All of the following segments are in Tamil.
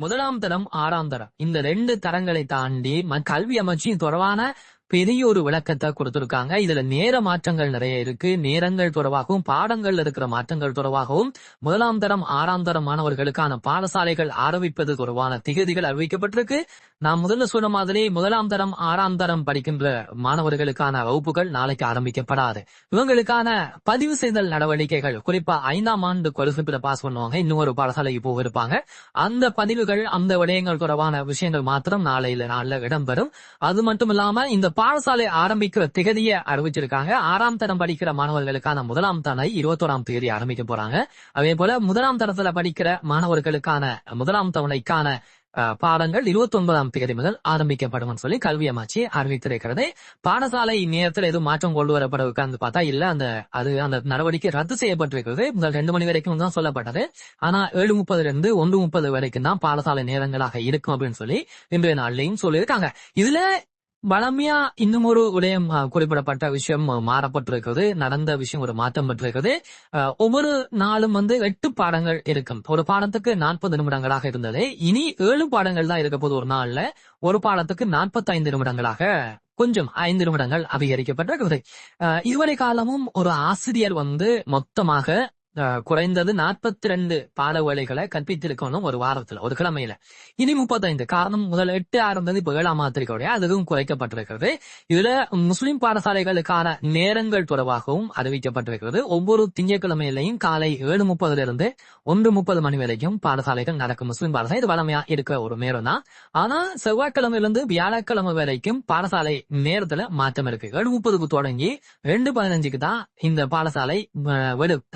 முதலாம் தரம் ஆறாம் தரம். இந்த ரெண்டு தரங்களை தாண்டி கல்வி அமைச்சின் தொடர்பான பெரிய ஒரு விளக்கத்தை கொடுத்திருக்காங்க. இதுல நேர மாற்றங்கள் நிறைய இருக்கு. நேரங்கள் தொடர்பாகவும் பாடங்கள்ல இருக்கிற மாற்றங்கள் தொடர்பாகவும் முதலாம் தரம் ஆறாம் தரம் மாணவர்களுக்கான பாடசாலைகள் ஆரம்பிப்பது தொடர்பான திகதிகள் அறிவிக்கப்பட்டிருக்கு. நான் முதல்ல சொன்ன மாதிரி முதலாம் தரம் ஆறாம் தரம் படிக்கின்ற மாணவர்களுக்கான வகுப்புகள் நாளைக்கு ஆரம்பிக்கப்படாது. இவங்களுக்கான பதிவு செய்தல் நடவடிக்கைகள் குறிப்பா ஐந்தாம் ஆண்டு கொலுசுப்பிட பாஸ் பண்ணுவாங்க. இன்னும் ஒரு பாடசாலைக்கு போக இருப்பாங்க அந்த பதிவுகள் அந்த விடயங்கள் தொடர்பான விஷயங்கள் மாத்திரம் நாளையில நாள்ல இடம்பெறும். அது மட்டும் இல்லாம இந்த பாடசாலை ஆரம்பிக்கிற திகதியை அறிவிச்சிருக்காங்க. ஆறாம் தரம் படிக்கிற மாணவர்களுக்கான முதலாம் தனை இருபத்தோராம் தேதி ஆரம்பிக்க போறாங்க. அதே போல முதலாம் தரத்துல படிக்கிற மாணவர்களுக்கான முதலாம் தவணைக்கான பாடங்கள் இருபத்தி ஒன்பதாம் தேதி முதல் ஆரம்பிக்கப்படும் சொல்லி கல்வி அமைச்சு அறிவித்திருக்கிறது. பாடசாலை நேரத்தில் எதுவும் மாற்றம் கொண்டு வரப்படுவதற்கு பார்த்தா இல்ல. அந்த அது அந்த நடவடிக்கை ரத்து செய்யப்பட்டிருக்கிறது. முதல் ரெண்டு மணி வரைக்கும் தான் சொல்லப்பட்டது. ஆனா ஏழு முப்பதுல இருந்து ஒன்று முப்பது வரைக்கும் தான் பாடசாலை நேரங்களாக இருக்கும் அப்படின்னு சொல்லி இன்றைய நாள்லயும் சொல்லியிருக்காங்க. இதுல வளமையா இன்னும் ஒரு விடயம் குறிப்பிடப்பட்ட விஷயம் மாறப்பட்டிருக்கிறது. நடந்த விஷயம் ஒரு மாற்றம் பெற்றிருக்கிறது. ஒவ்வொரு நாளும் வந்து எட்டு பாடங்கள் இருக்கும். ஒரு பாடத்துக்கு நாற்பது நிமிடங்களாக இருந்தது. இனி ஏழு பாடங்கள் தான் இருக்க போது ஒரு நாள்ல. ஒரு பாடத்துக்கு நாற்பத்தைந்து நிமிடங்களாக கொஞ்சம் ஐந்து நிமிடங்கள் அதிகரிக்கப்பட்டிருக்கிறது இதுவரை காலமும் ஒரு ஆசிரியர் வந்து மொத்தமாக குறைந்தது நாற்பத்தி ரெண்டு பாட வேலைகளை கற்பித்திருக்கணும் ஒரு வாரத்துல ஒரு கிழமையில. இனி முப்பத்தைந்து. காரணம் முதல் எட்டு ஆரம்பது இப்ப ஏழாம் மாத்திரிக்கையுடைய அதுவும் குறைக்கப்பட்டிருக்கிறது. இதுல முஸ்லிம் பாடசாலைகளுக்கான நேரங்கள் தொடர்பாகவும் அறிவிக்கப்பட்டிருக்கிறது. ஒவ்வொரு திங்கட்கிழமையிலையும் காலை ஏழு முப்பதுல இருந்து ஒன்று முப்பது மணி வரைக்கும் பாடசாலைகள் நடக்கும். முஸ்லிம் பாடசாலை இது வளமையா இருக்கிற ஒரு நேரம் தான். ஆனா செவ்வாய்க்கிழமையிலிருந்து வியாழக்கிழமை வரைக்கும் பாடசாலை நேரத்துல மாற்றம் இருக்கு. ஏழு முப்பதுக்கு தொடங்கி ரெண்டு பதினஞ்சுக்கு தான் இந்த பாடசாலை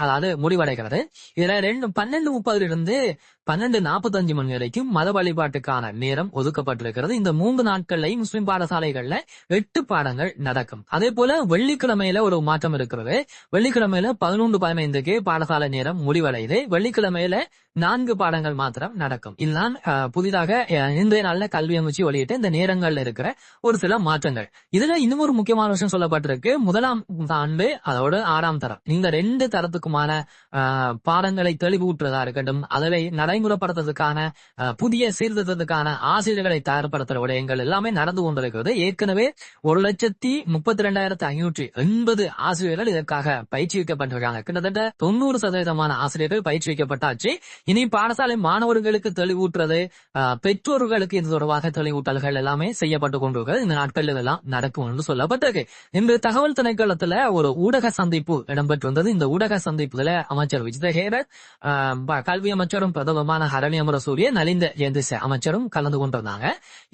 அதாவது முடிவடைகிறது. இதுல ரெண்டு பன்னெண்டு முப்பதுல இருந்து பன்னெண்டு நாற்பத்தஞ்சு மணி வரைக்கும் மத வழிபாட்டுக்கான நேரம் ஒதுக்கப்பட்டிருக்கிறது. இந்த மூன்று நாட்கள்லையும் முஸ்லிம் பாடசாலைகள்ல எட்டு பாடங்கள் நடக்கும். அதே போல வெள்ளிக்கிழமையில ஒரு மாற்றம் இருக்கிறது. வெள்ளிக்கிழமையில பதினொன்று பதினைந்துக்கு பாடசாலை நேரம் முடிவடையுது. வெள்ளிக்கிழமையில நான்கு பாடங்கள் மாத்திரம் நடக்கும். இதுதான் அஹ், புதிதாக இன்றைய நாள்ல கல்வி அமைச்சு வெளியிட்ட இந்த நேரங்கள்ல இருக்கிற ஒரு சில மாற்றங்கள். இதுல இன்னும் ஒரு முக்கியமான விஷயம் சொல்லப்பட்டிருக்கு. முதலாம் ஆண்டு அதோட ஆறாம் தரம். இந்த ரெண்டு தரத்துக்குமான அஹ், பாடங்களை தெளிவூட்டுறதா இருக்கட்டும் அதை நடைமுறைப்படுத்துறதுக்கான அஹ், புதிய சீர்திருத்தத்துக்கான ஆசிரியர்களை தயார்படுத்துற விடயங்கள் எல்லாமே நடந்து கொண்டிருக்கிறது. ஏற்கனவே ஒரு லட்சத்தி முப்பத்தி ரெண்டாயிரத்தி ஐநூற்றி எண்பது ஆசிரியர்கள் இதற்காக பயிற்சி வைக்கப்பட்டிருக்காங்க. கிட்டத்தட்ட தொண்ணூறு சதவீதமான ஆசிரியர்கள் பயிற்சி வைக்கப்பட்டாச்சு. இனி பாடசாலை மாணவர்களுக்கு தெளிவூட்டுறது பெற்றோர்களுக்கு இது தொடர்பாக தெளிவூட்டல்கள் எல்லாமே செய்யப்பட்டு கொண்டிருக்கிறது. இந்த நாட்களில் இதெல்லாம் நடக்கும் என்று சொல்லப்பட்டிருக்கு. இன்று தகவல் திணைக்களத்துல ஒரு ஊடக சந்திப்பு இடம்பெற்றிருந்தது. இந்த ஊடக சந்திப்புல அமைச்சர் விஜய் ஹேரத் கல்வி அமைச்சரும் பிரதமமான ஹரணி அமரசூரிய நலிந்த ஜெயந்திச அமைச்சரும் கலந்து கொண்டிருந்தாங்க.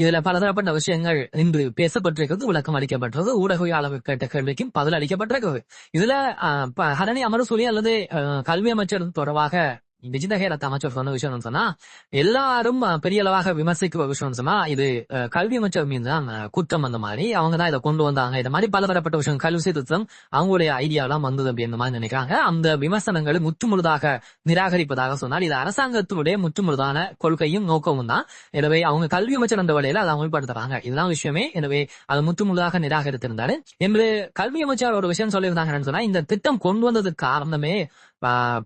இதுல பலதரப்பட்ட விஷயங்கள் இன்று பேசப்பட்டிருக்கிறது. விளக்கம் அளிக்கப்பட்டது ஊடகவியாளர்கள் கேட்ட கேள்விக்கும் பதில் அளிக்கப்பட்டிருக்கிறது. இதுல ஆஹ், ஹரணி அமரசூரிய அல்லது ஆஹ், கல்வி அமைச்சர் தொடர்பாக விஜிதஹேரத் அமைச்சர் சொன்ன விஷயம் சொன்னா எல்லாரும் பெரிய அளவாக விமர்சிக்கிற விஷயம் சொன்னா இது கல்வி அமைச்சர் மீது தான் குற்றம் அந்த மாதிரி அவங்க தான் இதை கொண்டு வந்தாங்க. இந்த மாதிரி பலதரப்பட்ட விஷயம் கல்வி சீர்திருத்தம் அவங்களுடைய ஐடியா எல்லாம் வந்தது அப்படின்ற மாதிரி நினைக்கிறாங்க. அந்த விமர்சனங்களை முற்றுமுழுதாக நிராகரிப்பதாக சொன்னால் இது அரசாங்கத்தினுடைய முற்றுமுழுதான கொள்கையும் நோக்கமும் தான். எனவே அவங்க கல்வி அமைச்சர் அந்த வழியில அதை அமல்படுத்துறாங்க. இதுதான் விஷயமே எனவே அது முற்றுமுழுதாக நிராகரித்திருந்தாரு. என்று கல்வி அமைச்சர் ஒரு விஷயம் சொல்லியிருந்தாங்கன்னு சொன்னா இந்த திட்டம் கொண்டு வந்ததுக்கு காரணமே ஆஹ்,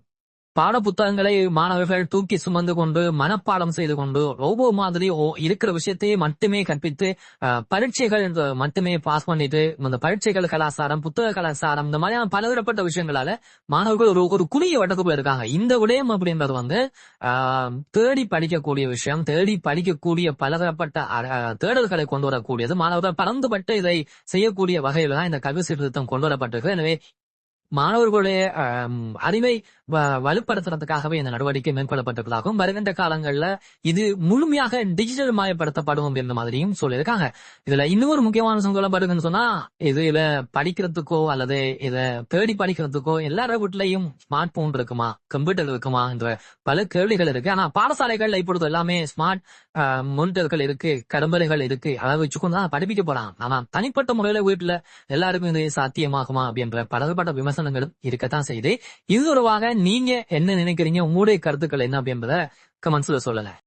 பாட புத்தகங்களை மாணவர்கள் தூக்கி சுமந்து கொண்டு மனப்பாடம் செய்து கொண்டு ரோபோ மாதிரி இருக்கிற விஷயத்தையே மட்டுமே கற்பித்து பரீட்சைகள் என்று மட்டுமே பாஸ் பண்ணிட்டு இந்த பரீட்சைகள் கலாச்சாரம் புத்தக கலாச்சாரம் இந்த மாதிரியான பலதரப்பட்ட விஷயங்களால மாணவர்கள் ஒரு ஒரு குறுகிய வட்டத்துக்குள்ள இருக்காங்க. இந்த விடயம் அப்படின்றது வந்து ஆஹ், தேடி படிக்கக்கூடிய விஷயம் தேடி படிக்கக்கூடிய பலதரப்பட்ட தேடல்களை கொண்டு வரக்கூடியது. மாணவர்கள் பறந்துபட்டு இதை செய்யக்கூடிய வகையில தான் இந்த கல்வி சீர்திருத்தம் கொண்டு வரப்பட்டிருக்கு. எனவே மாணவர்களுடைய அறிவை வலுப்படுத்துறதுக்காகவே இந்த நடவடிக்கை மேற்கொள்ளப்பட்டிருப்பதாகவும் வருகின்ற காலங்களில் இது முழுமையாக டிஜிட்டல் மயப்படுத்தப்படும் அப்படின்ற மாதிரியும் சொல்லியிருக்காங்க. இதுல இன்னொரு முக்கியமான சொல்லப்படுதுன்னு சொன்னா இதுல படிக்கிறதுக்கோ அல்லது இத தேடி படிக்கிறதுக்கோ எல்லார வீட்லயும் ஸ்மார்ட் போன் இருக்குமா கம்ப்யூட்டர் இருக்குமா என்ற பல கேள்விகள் இருக்கு. ஆனா பாடசாலைகள்ல இப்பொழுது எல்லாமே ஸ்மார்ட் மோனிட்டர்கள் இருக்கு கடம்பலைகள் இருக்கு அதை வச்சுக்கொண்டு தான் படிப்பிக்க போறான் ஆனா தனிப்பட்ட முறையில வீட்டுல எல்லாருக்கும் இது சாத்தியமாகுமா அப்படின்ற பலதரப்பட்ட விமர்சனங்களும் இருக்கத்தான் செய்யுது. இது தொடர்பாக நீங்க என்ன நினைக்கிறீங்க? உங்களுடைய கருத்துக்கள் என்ன அப்படின்றத கமெண்ட்ஸ்ல சொல்லல